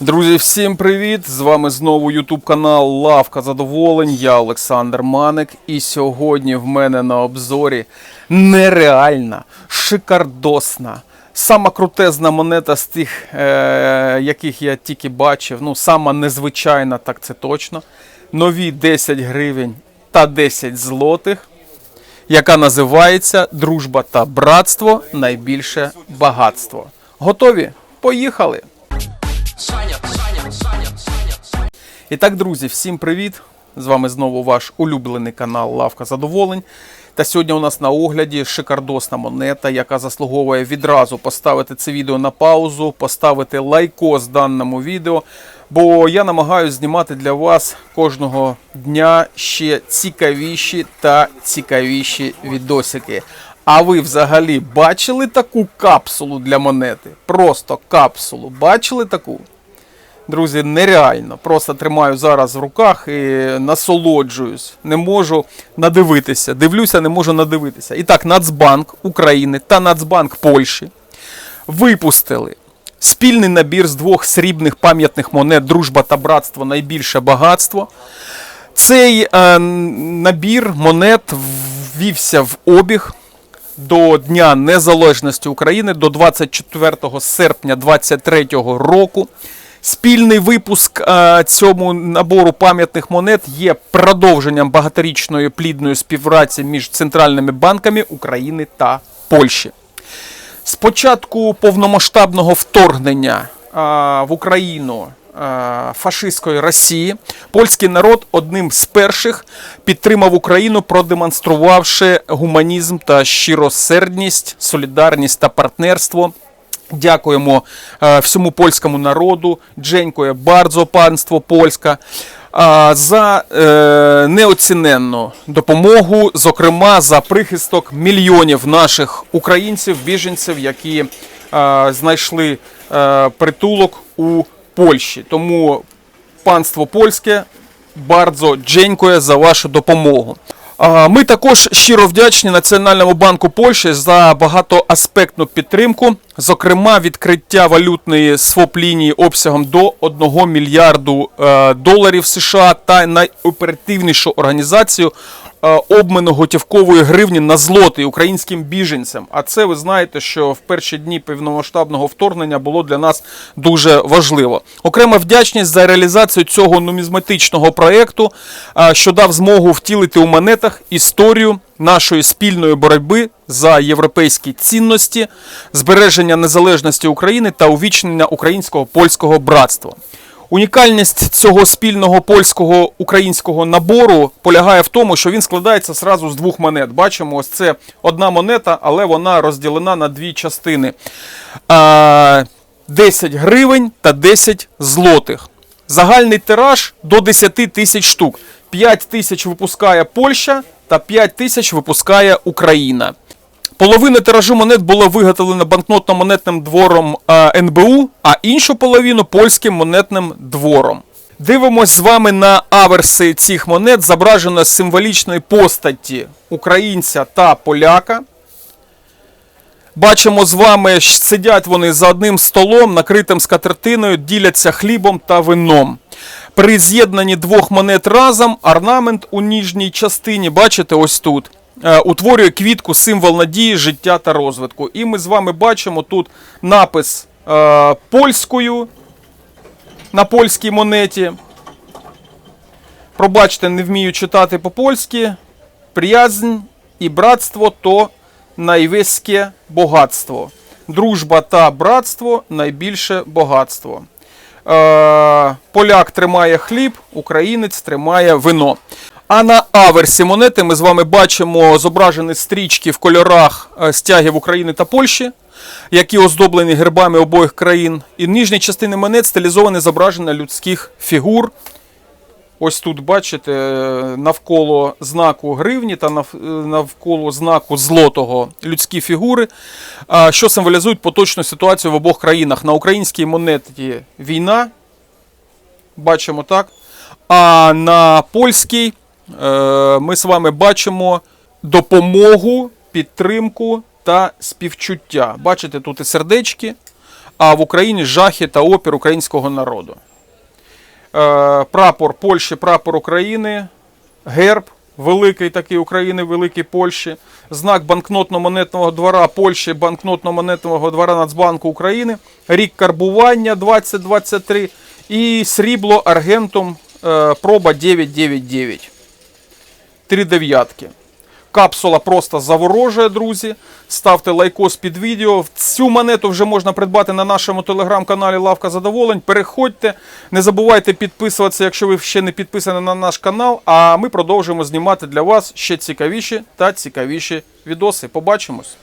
Друзі, всім привіт! З вами знову Ютуб канал Лавка Задоволень. Я Олександр Маник. І сьогодні в мене на обзорі нереальна, шикардосна, сама крутезна монета з тих, е- яких я тільки бачив. Ну, сама незвичайна, так це точно. Нові 10 гривень та 10 злотих, яка називається Дружба та братство найбільше багатство. Готові? Поїхали! І так, друзі, всім привіт! З вами знову ваш улюблений канал Лавка Задоволень. Та сьогодні у нас на огляді шикардосна монета, яка заслуговує відразу поставити це відео на паузу, поставити лайкос даному відео. Бо я намагаюся знімати для вас кожного дня ще цікавіші та цікавіші відосики. А ви взагалі бачили таку капсулу для монети? Просто капсулу. Бачили таку? Друзі, нереально. Просто тримаю зараз в руках і насолоджуюсь. Не можу надивитися. Дивлюся, не можу надивитися. І так, Нацбанк України та Нацбанк Польщі випустили спільний набір з двох срібних пам'ятних монет Дружба та братство найбільше багатство. Цей е, набір монет ввівся в обіг до Дня Незалежності України до 24 серпня 2023 року. Спільний випуск е, цьому набору пам'ятних монет є продовженням багаторічної плідної співпраці між центральними банками України та Польщі. З початку повномасштабного вторгнення е, в Україну е, фашистської Росії польський народ одним з перших підтримав Україну, продемонструвавши гуманізм та щиросердність, солідарність та партнерство. Дякуємо е, всьому польському народу. Дзенькує bardzo панство польська за е, неоціненну допомогу, зокрема за прихисток мільйонів наших українців, біженців, які е, знайшли е, притулок у Польщі. Тому панство польське bardzo дякує за вашу допомогу. Ми також щиро вдячні Національному банку Польщі за багатоаспектну підтримку, зокрема відкриття валютної своп-лінії обсягом до 1 мільярду е, доларів США та найоперативнішу організацію обміну готівкової гривні на злоти українським біженцям. А це ви знаєте, що в перші дні повномасштабного вторгнення було для нас дуже важливо. Окрема вдячність за реалізацію цього нумізматичного проєкту, е, що дав змогу втілити у монетах історію нашої спільної боротьби за європейські цінності, збереження незалежності України та увічнення українського польського братства. Унікальність цього спільного польського українського набору полягає в тому, що він складається зразу з двох монет. Бачимо, ось це одна монета, але вона розділена на дві частини: 10 гривень та 10 злотих. Загальний тираж до 10 тисяч штук. 5 тисяч випускає Польща та 5 тисяч випускає Україна. Половина тиражу монет була виготовлена банкнотно-монетним двором НБУ, а іншу половину польським монетним двором. Дивимось з вами на аверси цих монет, зображено з символічної постаті українця та поляка. Бачимо з вами, що сидять вони за одним столом, накритим скатертиною, діляться хлібом та вином. При з'єднанні двох монет разом орнамент у ніжній частині, бачите, ось тут, е, утворює квітку, символ надії, життя та розвитку. І ми з вами бачимо тут напис е, польською на польській монеті. Пробачте, не вмію читати по-польськи. Приязнь і братство то найвиське багатство. Дружба та братство найбільше багатство. Е, поляк тримає хліб, українець тримає вино. А на аверсі монети ми з вами бачимо зображені стрічки в кольорах е, стягів України та Польщі, які оздоблені гербами обох країн. І нижні частини монет стилізовані зображення людських фігур. Ось тут бачите е, навколо знаку гривні та е, навколо знаку злотого людські фігури, що символізують поточну ситуацію в обох країнах. На українській монеті війна, бачимо так. А на польській ми з вами бачимо допомогу, підтримку та співчуття. Бачите, тут і сердечки. а в Україні жахи та опір українського народу. Е, прапор Польщі, прапор України, герб великий такий України, великий Польщі, знак банкнотно-монетного двора Польщі, банкнотно-монетного двора Нацбанку України, рік карбування 2023 і срібло аргентум е, проба 999. Три дев'ятки. Капсула просто заворожує, друзі. Ставте лайкос під відео. Цю монету вже можна придбати на нашому телеграм-каналі Лавка Задоволень. Переходьте, не забувайте підписуватися, якщо ви ще не підписані на наш канал. А ми продовжуємо знімати для вас ще цікавіші та цікавіші відоси. Побачимось!